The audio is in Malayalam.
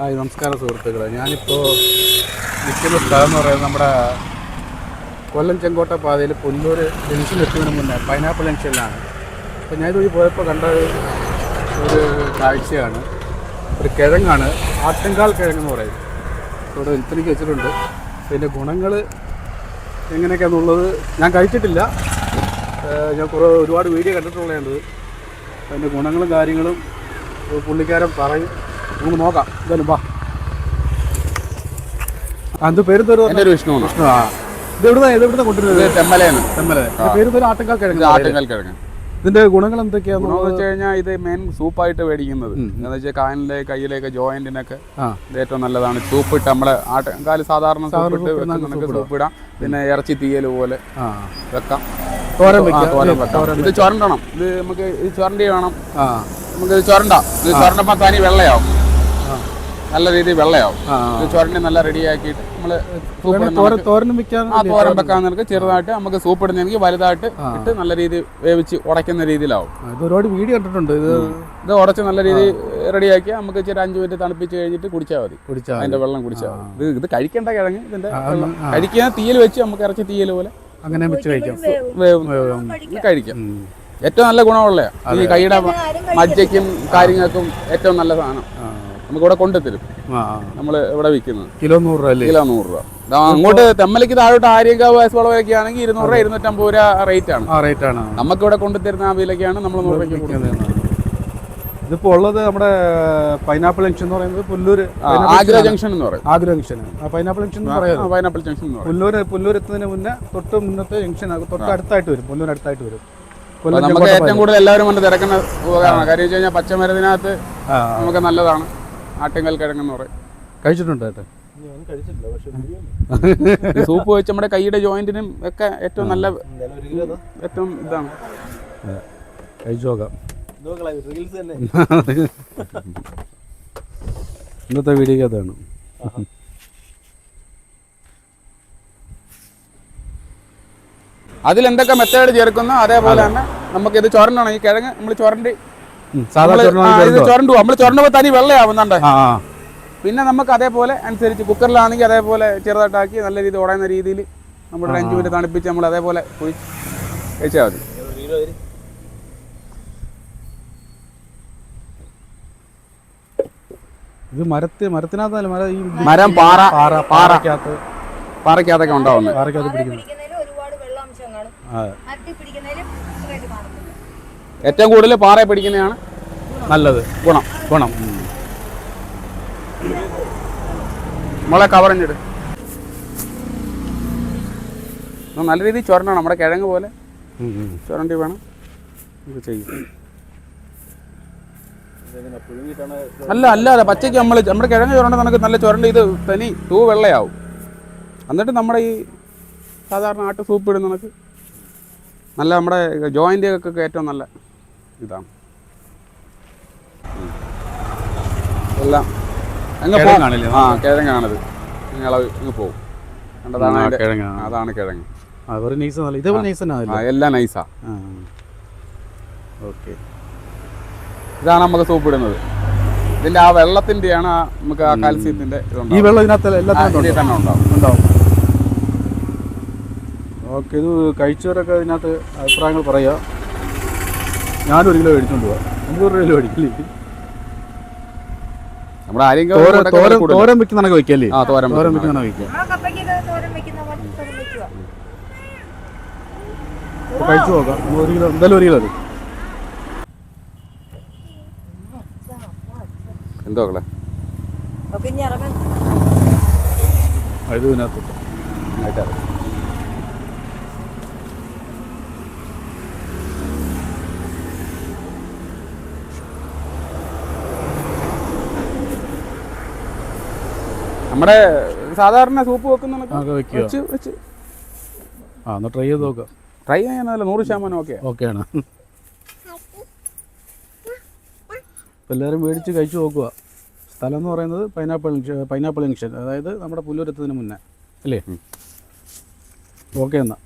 ഹായ് നമസ്കാരം സുഹൃത്തുക്കളെ. ഞാനിപ്പോൾ നിൽക്കുന്ന സ്ഥലം എന്ന് പറയുന്നത് നമ്മുടെ കൊല്ലം ചെങ്കോട്ട പാതയിൽ പുല്ലൂർ ജംഗ്ഷൻ എത്തുന്നതിന് മുന്നേ പൈനാപ്പിൾ ജംഗ്ഷനിലാണ്. അപ്പോൾ ഞാൻ ഇതുവഴി പോയപ്പോൾ കണ്ട ഒരു കാഴ്ചയാണ്. ഒരു കിഴങ്ങാണ്. ആട്ടങ്കാൽ കിഴങ്ങെന്ന് പറയും. ഇവിടെ വിൽപ്പനയ്ക്ക് വെച്ചിട്ടുണ്ട്. പിന്നെ ഗുണങ്ങൾ എങ്ങനെയൊക്കെയാണെന്നുള്ളത് ഞാൻ കഴിച്ചിട്ടില്ല. ഞാൻ കുറേ ഒരുപാട് വീഡിയോ കണ്ടിട്ടുള്ളതാണ് അതിന്റെ ഗുണങ്ങളും കാര്യങ്ങളും പുള്ളിക്കാരൻ പറയും. നമുക്ക് നോക്കാം. എന്തായാലും വാ. അത് പേര് എന്റെ ഒരു വിഷ്ണുവാണ് ആ. ഇത് എവിടുന്ന ഇത് എവിടുന്ന കൊണ്ടുവരുന്നത് തെമ്മലയാണ്. തെമ്മല. പേര് തരും ആട്ടങ്കാൽ ഇത് കിഴങ്ങ് ആട്ടുകൽ കിഴങ്ങ് ഇതിന്റെ ഗുണങ്ങൾ എന്തൊക്കെയാണ് ഗുണമെന്ന് വെച്ച് കഴിഞ്ഞാൽ ഇത് മെയിൻ സൂപ്പായിട്ട് മേടിക്കുന്നത്. എന്ന് വെച്ചാൽ കാലിലെ കയ്യിലേക്ക് ജോയിന്റിനൊക്കെ ഇത് ഏറ്റവും നല്ലതാണ്. സൂപ്പ് ഇട്ട് നമ്മളെ ആട്ടക്കാൽ സാധാരണ സൂപ്പ് ഇട്ട് നമുക്ക് സൂപ്പ് ഇടാം പിന്നെ ഇറച്ചി തീയൽ പോലെ വെക്കാം. തോരൻ വെക്കാം ഇത് ചുരണ്ടണം. ഇത് നമുക്ക് ഇത് ചുരണ്ടി വേണം. നമുക്ക് ഇത് ചുരണ്ട. ഇത് ചുരണ്ടപ്പോൾ തനി വെള്ളയാവും. നല്ല രീതിയിൽ വെള്ളയാവും. ചുരണ്ടി നല്ല റെഡി ആക്കിയിട്ട് നമ്മൾ തോരനും വെക്കാൻ ആ തോരൻ വെക്കാൻ നിനക്ക് ചെറുതായിട്ട് നമുക്ക് സൂപ്പ് ഇടുന്നെങ്കിൽ വലുതായിട്ട് ഇട്ട് നല്ല രീതിയിൽ വേവിച്ച് ഉടയ്ക്കുന്ന രീതിയിലാവും. ഒരുപാട് വീഡിയോ കണ്ടിട്ടുണ്ട് ഇത്. ഇത് ഉടച്ച് നല്ല രീതിയിൽ റെഡിയാക്കി നമുക്ക് ഇച്ചിരി അഞ്ച് മിനിറ്റ് തണുപ്പിച്ച് കഴിഞ്ഞിട്ട് കുടിച്ചാൽ മതി. കുടിച്ചാൽ അതിന്റെ വെള്ളം കുടിച്ചാൽ മതി. ഇത് ഇത് കഴിക്കേണ്ട കിഴങ്ങ് ഇതിന്റെ കഴിക്കാൻ തീയിൽ വെച്ച് നമുക്ക് ഇറച്ചി തീയൽ പോലെ അങ്ങനെ വെച്ച് കഴിക്കാം. കഴിക്കാം. ഏറ്റവും നല്ല ഗുണമുള്ള ഈ കൈയുടെ മജ്ജയ്ക്കും കാര്യങ്ങൾക്കും ഏറ്റവും നല്ല സാധനം. നമുക്ക് ഇവിടെ കൊണ്ടുതരും. ആ. നമ്മൾ ഇവിടെ വിൽക്കുന്നത്. കിലോ നൂറ് രൂപ കിലോ നൂറ് രൂപ. അങ്ങോട്ട് തെമ്മലിക്ക് താഴോട്ട് ആര്യങ്കാവ് വളവൊക്കെ ആണെങ്കിൽ ഇരുന്നൂറ് രൂപ ഇരുന്നൂറ്റമ്പത് രൂപ റേറ്റ് ആണ്. റേറ്റ് ആണ്. നമുക്ക് ഇവിടെ കൊണ്ടുതരുന്ന ആ വിലയ്ക്കാണ് നമ്മൾ നൂറ് രൂപയ്ക്ക് കൊടുക്കുന്നത്. ഇതിപ്പോ ഉള്ളത് നമ്മുടെ പൈനാപ്പിൾ ജംഗ്ഷൻ എന്ന് പറയുന്നത് പുല്ലൂര് ആഗ്ര ജംഗ്ഷൻ എന്ന് പറയും. ആഗ്ര ജംഗ്ഷൻ പൈനാപ്പിൾ ജംഗ്ഷൻ എന്ന് പറയുന്നത് പൈനാപ്പിൾ ജംഗ്ഷൻ പറയും. പുല്ലൂർ പുല്ലൂർ എത്തുന്നതിന് മുന്നേ തൊട്ട് മുന്നത്തെ ജംഗ്ഷൻ തൊട്ട് അടുത്തായിട്ട് വരും. പുല്ലൂർ അടുത്തായിട്ട് വരും. നമുക്ക് ഏറ്റവും കൂടുതൽ എല്ലാവരും കൊണ്ട് തിരക്കുന്ന ഉപകരണമാണ് കാര്യം വെച്ച് കഴിഞ്ഞാൽ പച്ചമരുന്നിനകത്ത് നമുക്ക് നല്ലതാണ്. ആട്ടിങ്കൽ കിഴങ്ങെന്ന് പറയും. കഴിച്ചിട്ടുണ്ട് ഏട്ടാ? സൂപ്പ് വെച്ച് നമ്മുടെ കൈയുടെ ജോയിന്റിനും ഒക്കെ ഏറ്റവും നല്ല ഏറ്റവും ഇതാണ്. കഴിച്ചു നോക്കാം. ഇന്നത്തെ വീഡിയോ അതാണ് അതിലെന്തൊക്കെ മെത്തേഡ് ചേർക്കുന്നോ? അതേപോലെ തന്നെ നമുക്ക് ഇത് ചൊരണ്ടണം ഈ കിഴങ്ങ് നമ്മൾ ചൊരണ്ടി ചുരണ്ടു നമ്മൾ ചുരണ്ടുമ്പോൾ തനി വെള്ളയാവുന്നുണ്ട് പിന്നെ നമുക്ക് അതേപോലെ അനുസരിച്ച് കുക്കറിലാണെങ്കിൽ അതേപോലെ ചെറുതായിട്ടാക്കി നല്ല രീതിയിൽ ഉടയുന്ന രീതിയിൽ നമ്മുടെ അഞ്ച് മിനിറ്റ് തണുപ്പിച്ച് നമ്മൾ അതേപോലെ പോയി കഴിച്ചാൽ മതി. ഇത് മരത്തി മരത്തിനകത്തല്ല മര ഈ മരം പാറ പാറ പാറക്കകത്ത് പാറക്കകത്തൊക്കെ ഉണ്ടാവുന്നത്. പാറക്കകത്ത് പിടിക്കുന്നത്. ഒരുപാട് വെള്ളാംശം കാണും ആ മരത്തിൽ പിടിക്കുന്നതിൽ ഏറ്റവും കൂടുതൽ പാറയെ പിടിക്കുന്നതാണ് നല്ലത്. ഗുണം ഗുണം. നമ്മളെ കവറഞ്ഞിട് നല്ല രീതിയിൽ ചുരണ്ടണം. നമ്മുടെ കിഴങ്ങ് പോലെ ചൊരണ്ടി വേണം. നമുക്ക് ചെയ്യും. അല്ല അല്ലാതെ പച്ചയ്ക്ക് നമ്മൾ നമ്മുടെ കിഴങ്ങ് ചുരണ്ട നമുക്ക് നല്ല ചുരണ്ടി ഇത് തനി തൂ വെള്ളയാവും. എന്നിട്ട് നമ്മുടെ ഈ സാധാരണ ആട്ട് സൂപ്പ് ഇടുന്ന നമുക്ക് നല്ല നമ്മുടെ ജോയിന്റെയൊക്കെ ഏറ്റവും നല്ല ഇതാണ് എല്ലാം. അങ്ങ് ആ കിഴങ്ങാണിത് ഇളവ് ഇങ്ങ് പോകും കണ്ടതാണ് അതാണ് കിഴങ്ങ്. എല്ലാം നൈസാ ഓക്കെ. ഇതാണ് നമുക്ക് സൂപ്പ് ഇടുന്നത് ഇതിന്റെ ആ വെള്ളത്തിന്റെയാണ് നമുക്ക് ആ കാൽസ്യത്തിന്റെ ഈ. വെള്ളം ഇതിനകത്ത് ആ, എല്ലാത്തിനകത്തും തന്നെ ഉണ്ടാവും. ഉണ്ടാവും. ഓക്കെ ഇത് കഴിച്ചവരൊക്കെ ഇതിനകത്ത് അഭിപ്രായങ്ങൾ പറയുക. ഞാനൊരു കിലോ മേടിച്ചോണ്ട് പോവാം. അഞ്ഞൂറ് രൂപ മേടിക്കില്ലേ നമ്മുടെ ആരെങ്കിലും തോരൻ തോരൻ വില വെക്കുന്ന കണക്ക് വെക്കല്ലേ ആ തോരൻ തോരൻ വെക്കുന്ന വെക്കുന്ന കണക്ക് വെക്കാം നമ്മളെ കപ്പയ്ക്കൊക്കെ തോരൻ വെക്കുന്ന പോലെ തോരൻ വെക്കുക കഴിച്ചു നോക്കാം. ഒരു കിലോ എന്തായാലും ഒരു കിലോ തരും എന്തോ ഇത് ഇതിനകത്ത് നന്നായിട്ട് നമ്മുടെ സാധാരണ സൂപ്പ് വെക്കുന്ന ആ, ഒന്ന് ട്രൈ ചെയ്ത് നോക്കാം. ട്രൈ ചെയ്യാനല്ല നൂറ് ശതമാനം ഓക്കെ ഓക്കെയാണ് ആണ്. എല്ലാവരും മേടിച്ച് കഴിച്ചു നോക്കുക. സ്ഥലം എന്ന് പറയുന്നത് പൈനാപ്പിൾ പൈനാപ്പിൾ ജംഗ്ഷൻ അതായത് നമ്മുടെ പുല്ലൂരെത്തുന്നതിന് മുന്നേ. അല്ലേ? ഓക്കെ എന്നാൽ